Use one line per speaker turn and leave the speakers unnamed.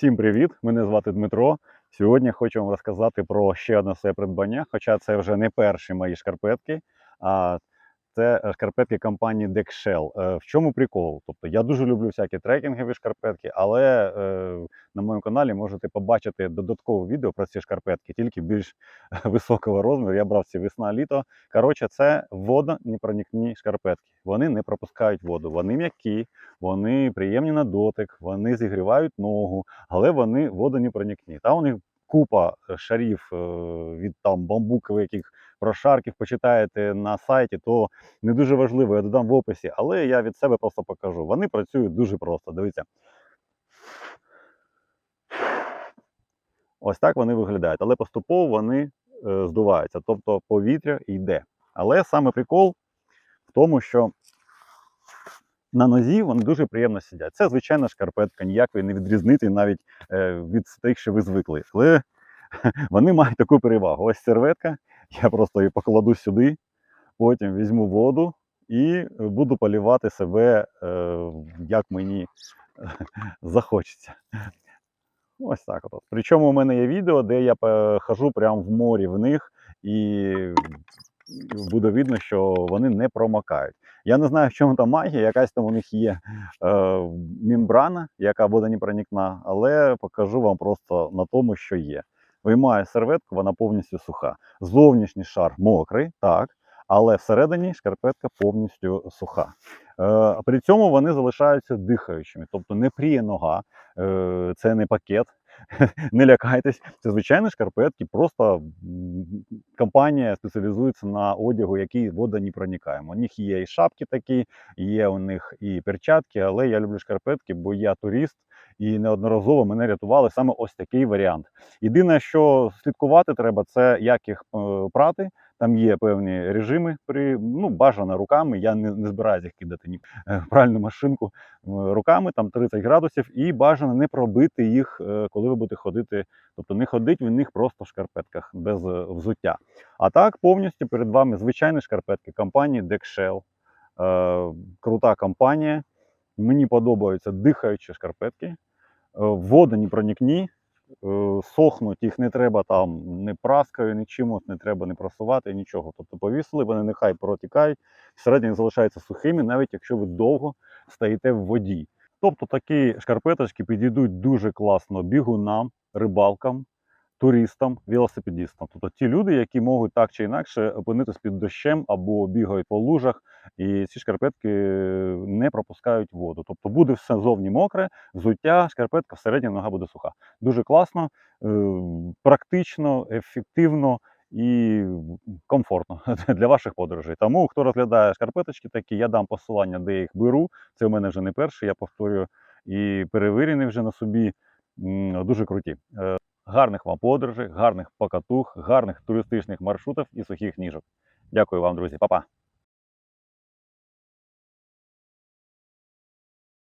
Всім привіт! Мене звати Дмитро. Сьогодні хочу вам розказати про ще одне своє придбання, хоча це вже не перші мої шкарпетки, а це е, шкарпетки компанії Dexshell. Е, В чому прикол? Тобто я дуже люблю всякі трекінгові шкарпетки, але е, на моєму каналі можете побачити додаткове відео про ці шкарпетки, тільки більш високого розміру. Я брав ці весна-літо. Коротше, це водонепроникні шкарпетки. Вони не пропускають воду, вони м'які, вони приємні на дотик, вони зігрівають ногу, але вони водонепроникні. Там у них купа шарів від там бамбукових яких прошарків почитаєте на сайті, то не дуже важливо, я додам в описі, але я від себе просто покажу. Вони працюють дуже просто. Дивіться. Ось так вони виглядають, але поступово вони е, здуваються, тобто повітря йде. Але саме прикол в тому, що на нозі вони дуже приємно сидять. Це звичайна шкарпетка, ніяк не відрізнити навіть е, від тих, що ви звикли. Але вони мають таку перевагу. Ось серветка, я просто її покладу сюди, потім візьму воду і буду полівати себе, е, як мені е, захочеться. Ось так от. Причому у мене є відео, де я хожу прямо в морі в них, і буде видно, що вони не промокають. Я не знаю, в чому там магія, якась там у них є е, мембрана, яка водонепроникна, але покажу вам просто на тому, що є. Виймаю серветку, вона повністю суха. Зовнішній шар мокрий, так, але всередині шкарпетка повністю суха. Е, при цьому вони залишаються дихаючими, тобто не пріє нога, е, це не пакет. Не лякайтесь, це звичайні шкарпетки. Просто компанія спеціалізується на одягу, який вода не проникає. У них є і шапки такі, є у них і перчатки, але я люблю шкарпетки, бо я турист і неодноразово мене рятували саме ось такий варіант. Єдине, що слідкувати треба, це як їх е, прати. Там є певні режими при ну бажано руками. Я не, не збираюся їх кидати ні е, пральну машинку е, руками, там 30 градусів, і бажано не пробити їх, коли ви будете ходити. Тобто не ходить в них просто в шкарпетках без взуття. А так повністю перед вами звичайні шкарпетки компанії. Е, крута компанія. Мені подобаються дихаючі шкарпетки. Е, водонепроникні, е, сохнуть, їх не треба там не праскою, ні не треба не просувати, нічого. Тобто повісили, вони нехай протікають, всередині залишаються сухими, навіть якщо ви довго стоїте в воді. Тобто такі шкарпеточки підійдуть дуже класно бігунам, рибалкам, туристам, велосипедістам. Тобто ті люди, які можуть так чи інакше опинитися під дощем або бігають по лужах, і ці шкарпетки не пропускають воду. Тобто буде все зовні мокре, взуття, шкарпетка, всередині нога буде суха. Дуже класно, е, практично, ефективно і комфортно для ваших подорожей. Тому хто розглядає шкарпеточки такі, я дам посилання, де я їх беру. Це у мене вже не перший, я повторюю, і перевірені вже на собі. Дуже круті. Гарних вам подорожей, гарних покатух, гарних туристичних маршрутів і сухих ніжок. Дякую вам, друзі, Па-па!